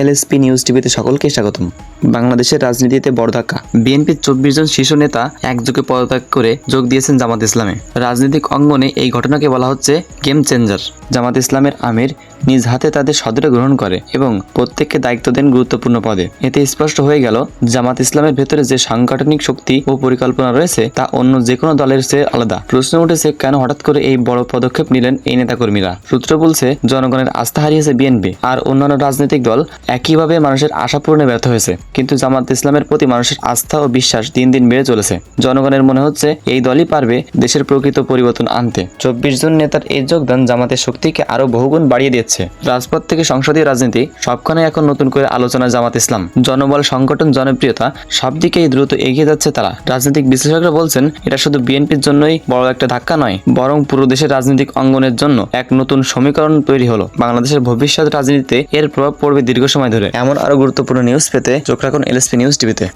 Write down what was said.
LSP news টিভিতে সকলকে স্বাগতম। বাংলাদেশের রাজনীতিতে বড় ধাক্কা বিএনপির চব্বিশ জন শীর্ষ নেতা একযোগে পদত্যাগ করে যোগ দিয়েছেন জামাত ইসলামে। রাজনৈতিক অঙ্গনে এই ঘটনাকে বলা হচ্ছে গেম চেঞ্জার। জামাত ইসলামের আমির নিজ হাতে তাদের সদরে গ্রহণ করে এবং প্রত্যেককে দায়িত্ব দেন গুরুত্বপূর্ণ পদে। এতে স্পষ্ট হয়ে গেল, জামাত ইসলামের ভেতরে যে সাংগঠনিক শক্তি ও পরিকল্পনা রয়েছে, তা অন্য যে কোনো দলের চেয়ে আলাদা। প্রশ্ন উঠেছে, কেন হঠাৎ করে এই বড় পদক্ষেপ নিলেন এই নেতাকর্মীরা? সূত্র বলছে, জনগণের আস্থা হারিয়েছে বিএনপি। আর অন্যান্য রাজনৈতিক দল একইভাবে মানুষের আশা পূরণে ব্যর্থ হয়েছে। কিন্তু জামাত ইসলামের প্রতি মানুষের আস্থা ও বিশ্বাস দিন দিন বেড়ে চলেছে। জনগণের মনে হচ্ছে এই দলই পারবে দেশের প্রকৃত পরিবর্তন আনতে। চব্বিশ জন নেতার এই যোগদান জামাতের শক্তিকে আরও বহুগুণ বাড়িয়ে দিচ্ছে রাজপথ থেকে সংসদীয় রাজনীতি সবখানে এখন নতুন করে আলোচনা জামাত ইসলাম। জনবল, সংগঠন, জনপ্রিয়তা সব দিকেই দ্রুত এগিয়ে যাচ্ছে তারা। রাজনৈতিক বিশ্লেষকরা বলছেন, এটা শুধু বিএনপির জন্যই বড় একটা ধাক্কা নয়, বরং পুরো দেশের রাজনৈতিক অঙ্গনের জন্য এক নতুন সমীকরণ তৈরি হলো। বাংলাদেশের ভবিষ্যৎ রাজনীতিতে এর প্রভাব পড়বে দীর্ঘ সময় ধরে। এমন আরও গুরুত্বপূর্ণ নিউজ পেতে চোখ রাখুন এলএসপি নিউজ টিভিতে